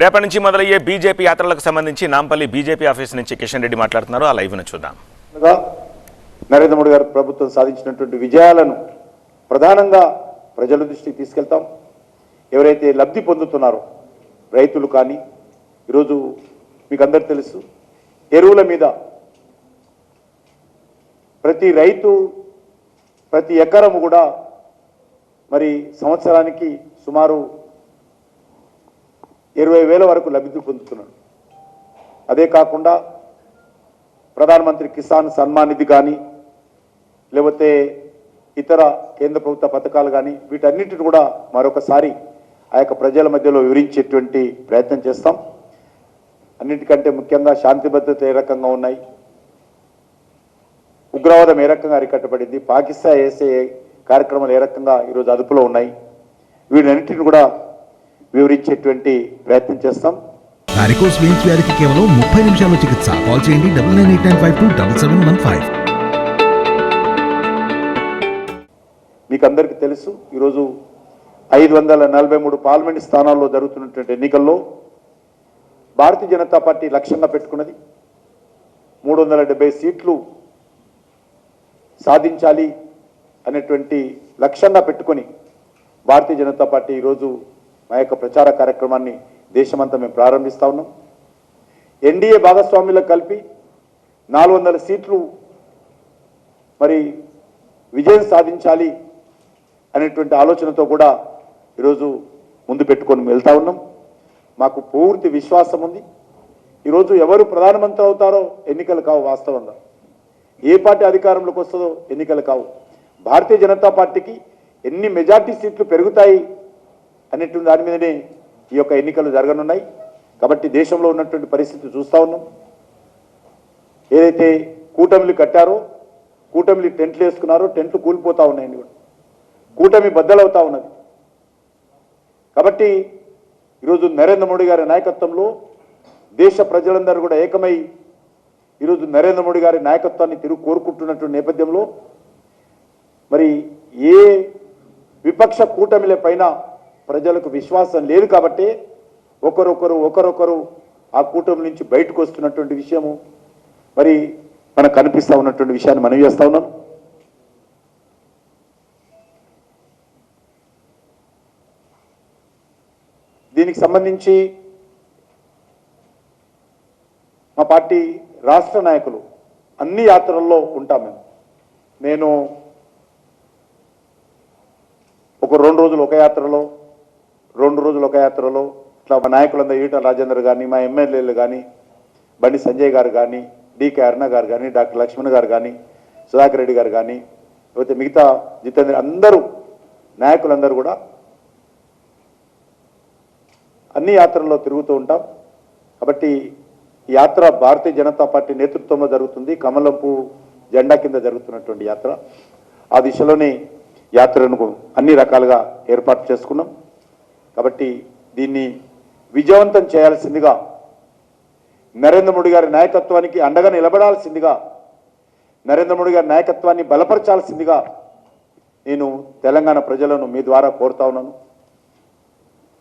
రేపటి నుంచి మొదలయ్యే బీజేపీ యాత్రలకు సంబంధించి నాంపల్లి బీజేపీ ఆఫీస్ నుంచి కిషన్ రెడ్డి మాట్లాడుతున్నారు. ఆ లైవ్ను చూద్దాం. నరేంద్ర మోడీ గారు ప్రభుత్వం సాధించినటువంటి విజయాలను ప్రధానంగా ప్రజల దృష్టికి తీసుకెళ్తాం. ఎవరైతే లబ్ధి పొందుతున్నారో రైతులు కానీ ఈరోజు మీకు అందరు తెలుసు ఎరువుల మీద ప్రతి రైతు ప్రతి ఎకరము కూడా మరి సంవత్సరానికి సుమారు ఇరవై వేల వరకు లబ్ధి పొందుతున్నాడు. అదే కాకుండా ప్రధానమంత్రి కిసాన్ సన్మాన్ నిధి కానీ లేకపోతే ఇతర కేంద్ర ప్రభుత్వ పథకాలు కానీ వీటన్నిటిని కూడా మరొకసారి ఆ యొక్క ప్రజల మధ్యలో వివరించేటువంటి ప్రయత్నం చేస్తాం. అన్నిటికంటే ముఖ్యంగా శాంతి భద్రత ఏ రకంగా ఉన్నాయి? ఉగ్రవాదం ఏ రకంగా అరికట్టబడింది? పాకిస్తాన్ వేసే కార్యక్రమాలు ఏ రకంగా ఈరోజు అదుపులో ఉన్నాయి? వీటన్నిటిని కూడా వివరించేటువంటి ప్రయత్నం చేస్తాం. వారికోస్ వెయిన్స్ వ్యాధికి కేవలం ముప్పై నిమిషాల్లో చికిత్స. కాల్ చేయండి double nine eight nine five two double seven one five. మీకు అందరికీ తెలుసు ఈరోజు ఐదు వందల నలభై మూడు పార్లమెంట్ స్థానాల్లో జరుగుతున్నటువంటి ఎన్నికల్లో భారతీయ జనతా పార్టీ లక్ష్యంగా పెట్టుకున్నది. మూడు వందల డెబ్బై సీట్లు సాధించాలి అనేటువంటి లక్ష్యంగా పెట్టుకొని భారతీయ జనతా పార్టీ ఈరోజు మా యొక్క ప్రచార కార్యక్రమాన్ని దేశమంతా మేము ప్రారంభిస్తా ఉన్నాం. ఎన్డీఏ భాగస్వామ్యులకు కలిపి నాలుగు వందల సీట్లు మరి విజయం సాధించాలి అనేటువంటి ఆలోచనతో కూడా ఈరోజు ముందు పెట్టుకొని వెళ్తా ఉన్నాం. మాకు పూర్తి విశ్వాసం ఉంది. ఈరోజు ఎవరు ప్రధానమంత్రి అవుతారో ఎన్నికలు కావు వాస్తవంగా. ఏ పార్టీ అధికారంలోకి వస్తుందో ఎన్నికలు కావు. భారతీయ జనతా పార్టీకి ఎన్ని మెజార్టీ సీట్లు పెరుగుతాయి అన్నింటి దాని మీదనే ఈ యొక్క ఎన్నికలు జరగనున్నాయి. కాబట్టి దేశంలో ఉన్నటువంటి పరిస్థితి చూస్తూ ఉన్నాం. ఏదైతే కూటమిలు కట్టారో కూటమిలు టెంట్లు వేసుకున్నారో టెంట్లు కూలిపోతూ ఉన్నాయండి కూడా. కూటమి బద్దలవుతూ ఉన్నది. కాబట్టి ఈరోజు నరేంద్ర మోడీ గారి నాయకత్వంలో దేశ ప్రజలందరూ కూడా ఏకమై ఈరోజు నరేంద్ర మోడీ గారి నాయకత్వాన్ని తిరుగు కోరుకుంటున్నటువంటి నేపథ్యంలో మరి ఏ విపక్ష కూటమిల పైన ప్రజలకు విశ్వాసం లేదు కాబట్టి ఒకరొకరు ఒకరొకరు ఆ కూటమి నుంచి బయటకు వస్తున్నటువంటి విషయము మరి మనకు కనిపిస్తూ ఉన్నటువంటి విషయాన్ని మనం చేస్తూ ఉన్నాం. దీనికి సంబంధించి మా పార్టీ రాష్ట్ర నాయకులు అన్ని యాత్రల్లో ఉంటాం మేము. నేను ఒక రెండు రోజులు ఒక యాత్రలో రెండు రోజులు ఒక యాత్రలో ఇట్లా మా నాయకులందరూ ఈటల రాజేందర్ కానీ మా ఎమ్మెల్యేలు కానీ బండి సంజయ్ గారు కానీ డికే అరుణ గారు కానీ డాక్టర్ లక్ష్మణ్ గారు కానీ సుధాకర్ రెడ్డి గారు కానీ లేకపోతే మిగతా జితేంద్ర అందరూ నాయకులందరూ కూడా అన్ని యాత్రల్లో తిరుగుతూ ఉంటాం. కాబట్టి యాత్ర భారతీయ జనతా పార్టీ నేతృత్వంలో జరుగుతుంది. కమలంపు జెండా కింద జరుగుతున్నటువంటి యాత్ర. ఆ దిశలోనే యాత్రను అన్ని రకాలుగా ఏర్పాటు చేసుకున్నాం. కాబట్టి దీన్ని విజయవంతం చేయాల్సిందిగా నరేంద్ర మోడీ గారి నాయకత్వానికి అండగా నిలబడాల్సిందిగా నరేంద్ర మోడీ గారి నాయకత్వాన్ని బలపరచాల్సిందిగా నేను తెలంగాణ ప్రజలను మీ ద్వారా కోరుతా ఉన్నాను.